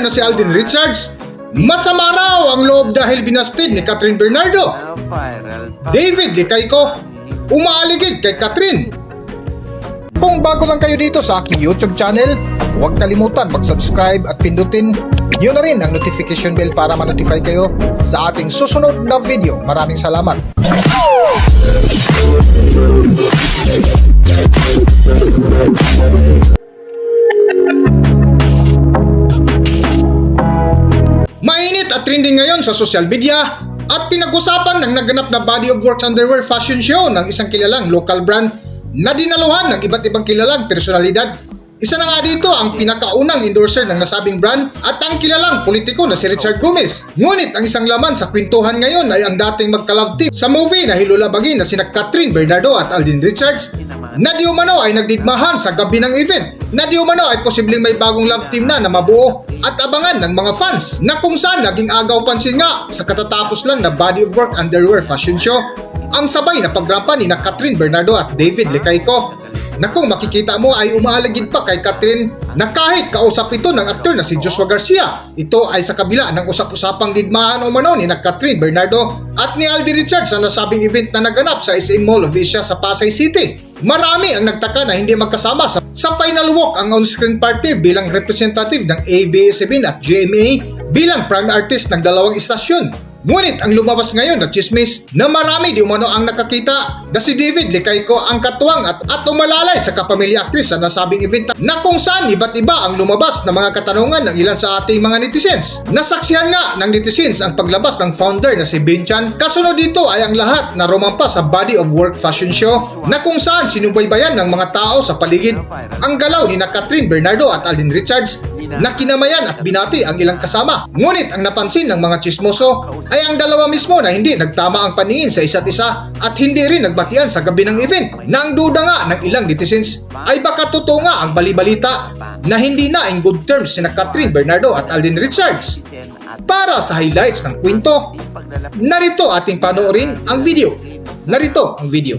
na si Alden Richards, masama raw ang loob dahil binastid ni Catherine Bernardo. David Licayco, umaaligid kay Catherine. Kung bago lang kayo dito sa aking YouTube channel, huwag kalimutan mag-subscribe at pindutin yun na rin ang notification bell para ma-notify kayo sa ating susunod na video. Maraming salamat. Ngayon sa social media at pinag-usapan ng naganap na body of works underwear fashion show ng isang kilalang local brand na dinaluhan ng iba't ibang kilalang personalidad. Isa na nga dito ang pinakaunang endorser ng nasabing brand at ang kilalang politiko na si Richard Gomez. Ngunit ang isang laman sa kwentuhan ngayon ay ang dating magka-love team sa movie na hilulabagin na sina Catherine Bernardo at Alden Richards na di umano ay nagdidmahan sa gabi ng event na di umano ay posibleng may bagong love team na na mabuo at abangan ng mga fans na kung saan naging agaw pansin nga sa katatapos lang na body of work underwear fashion show ang sabay na pagrampa ni na Catherine Bernardo at David Licayco na kung makikita mo ay umaalagid pa kay Catherine na kahit kausap ito ng aktor na si Joshua Garcia. Ito ay sa kabila ng usap-usapang didmaan o mano ni na Catherine Bernardo at ni Aldi Richards sa nasabing event na naganap sa SM Mall of Asia sa Pasay City. Marami ang nagtaka na hindi magkasama sa, sa final walk ang on-screen partner bilang representative ng ABS-CBN at GMA bilang prime artist ng dalawang istasyon. Ngunit ang lumabas ngayon na chismis na marami di umano ang nakakita na si David Licayco ang katuwang at, at umalalay sa kapamilya actress sa nasabing event na kung saan iba't iba ang lumabas na mga katanungan ng ilan sa ating mga netizens. Nasaksihan nga ng netizens ang paglabas ng founder na si Ben Chan. Kasunod dito ay ang lahat na rumampa sa body of work fashion show na kung saan sinubaybayan ng mga tao sa paligid ang galaw ni na Catherine Bernardo at Alden Richards na kinamayan at binati ang ilang kasama. Ngunit ang napansin ng mga chismoso ay ang dalawa mismo na hindi nagtama ang paningin sa isa't isa at hindi rin nagbatian sa gabi ng event. Nang duda nga ng ilang netizens ay baka totoo nga ang balibalita na hindi na in good terms sina Catherine Bernardo at Alden Richards. Para sa highlights ng kwento, narito ating panoorin ang video. Narito ang video.